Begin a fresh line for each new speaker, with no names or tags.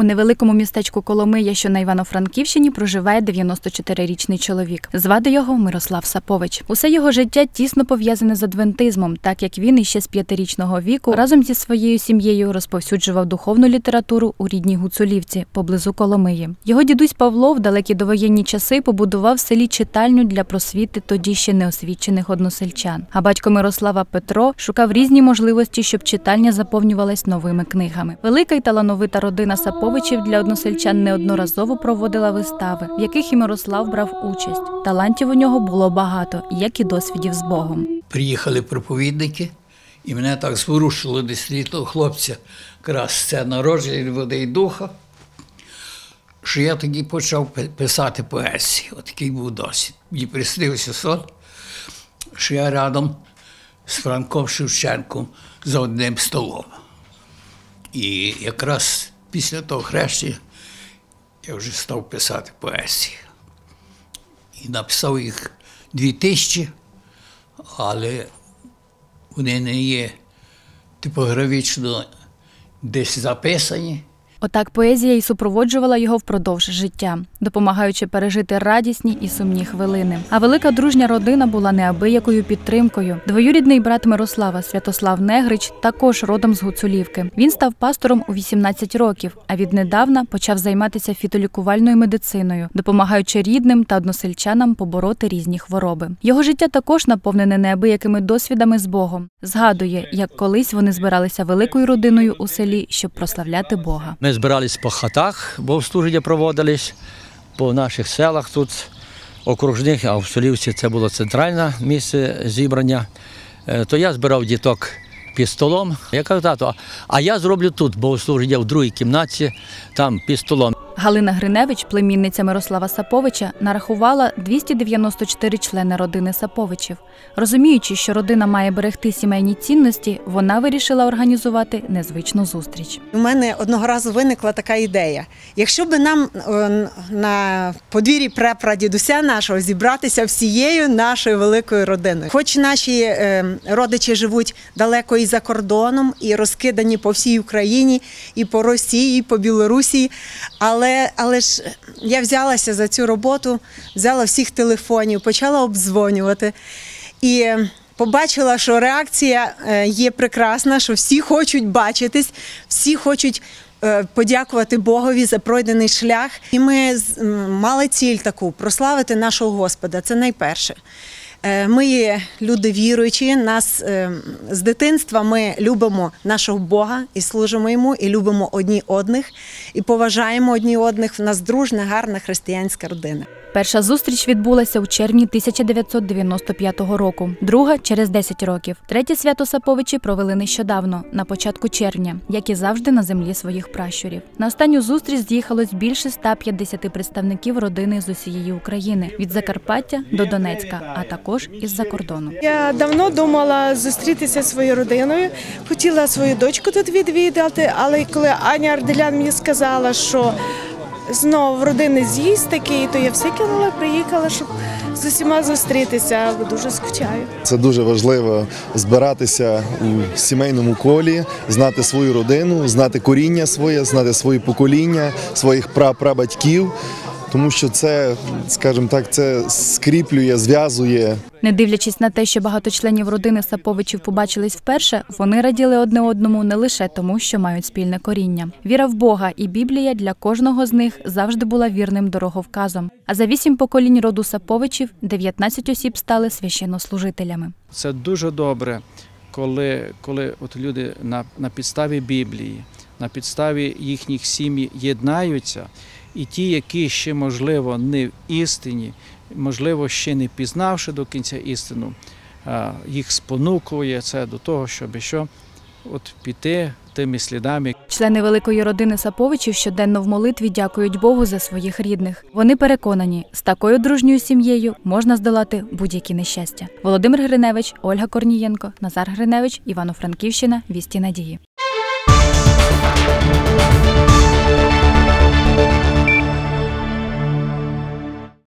У невеликому містечку Коломия, що на Івано-Франківщині, проживає 94-річний чоловік. Звати його Мирослав Сапович. Усе його життя тісно пов'язане з адвентизмом, так як він іще з п'ятирічного віку разом зі своєю сім'єю розповсюджував духовну літературу у рідній Гуцулівці поблизу Коломиї. Його дідусь Павло в далекі довоєнні часи побудував в селі читальню для просвіти тоді ще неосвічених односельчан. А батько Мирослава Петро шукав різні можливості, щоб читальня заповнювалась новими книгами. Велика й талановита родина Саповичів для односельчан неодноразово проводила вистави, в яких і Мирослав брав участь. Талантів у нього було багато, як і досвідів з Богом.
Приїхали проповідники, і мене так зворушило десь літо хлопця, якраз це народження води і духа, що я тоді почав писати поезії. Отакий був досвід. Мені приснився сон, що я рядом з Франком Шевченком за одним столом. І якраз після того хрещення я вже став писати поезії. І написав їх дві тисячі, але вони не є типографічно десь записані.
Отак поезія й супроводжувала його впродовж життя, допомагаючи пережити радісні і сумні хвилини. А велика дружня родина була неабиякою підтримкою. Двоюрідний брат Мирослава Святослав Негрич також родом з Гуцулівки. Він став пастором у 18 років, а віднедавна почав займатися фітолікувальною медициною, допомагаючи рідним та односельчанам побороти різні хвороби. Його життя також наповнене неабиякими досвідами з Богом. Згадує, як колись вони збиралися великою родиною у селі, щоб прославляти Бога.
Ми збирались по хатах, бо служення проводились по наших селах тут окружних, а в Солівці це було центральне місце зібрання. Е, То я збирав діток під столом. Я кажу, тату, а я зроблю тут богослуження в другій кімнаті, там під столом.
Галина Гриневич, племінниця Мирослава Саповича, нарахувала 294 члени родини Саповичів. Розуміючи, що родина має берегти сімейні цінності, вона вирішила організувати незвичну зустріч.
У мене одного разу виникла така ідея. Якщо би нам е, на подвір'ї прапрадідуся нашого зібратися всією нашою великою родиною, хоч наші е, родичі живуть далеко і за кордоном, і розкидані по всій Україні, і по Росії, і по Білорусі, але, але ж я взялася за цю роботу, взяла всіх телефонів, почала обдзвонювати. І е, побачила, що реакція е, є прекрасна, що всі хочуть бачитись, всі хочуть е, подякувати Богові за пройдений шлях. І ми мали ціль таку прославити нашого Господа. Це найперше. Е, Ми є люди віруючі. Нас е, з дитинства ми любимо нашого Бога і служимо йому, і любимо одні одних, і поважаємо одні одних. В нас дружна, гарна християнська родина.
Перша зустріч відбулася у червні 1995 року, друга через 10 років. Третє свято Саповичі провели нещодавно, на початку червня, як і завжди на землі своїх пращурів. На останню зустріч з'їхалось більше 150 представників родини з усієї України від Закарпаття до Донецька, а також із-за кордону.
Я давно думала зустрітися своєю родиною. Хотіла свою дочку тут відвідати, але коли Аня Арделян мені сказала, що знову родини з'їзд такий, то я все кинула, приїхала, щоб з усіма зустрітися. Дуже скучаю.
Це дуже важливо збиратися у сімейному колі, знати свою родину, знати коріння своє, знати свої покоління, своїх прапрабатьків, тому що це, скажімо так, це скріплює, зв'язує.
Не дивлячись на те, що багато членів родини Саповичів побачились вперше, вони раділи одне одному не лише тому, що мають спільне коріння. Віра в Бога і Біблія для кожного з них завжди була вірним дороговказом. А за вісім поколінь роду Саповичів 19 осіб стали священнослужителями.
Це дуже добре, коли, коли от люди на, на підставі Біблії, на підставі їхніх сім'ї єднаються, і ті, які ще, можливо, не в істині, можливо, ще не пізнавши до кінця істину, їх спонукує це до того, щоб що от піти тими слідами,
Члени великої родини Саповичів щоденно в молитві дякують Богу за своїх рідних. Вони переконані, з такою дружньою сім'єю можна здолати будь-які нещастя. Володимир Гриневич, Ольга Корнієнко, Назар Гриневич, Івано-Франківщина, Вісті Надії.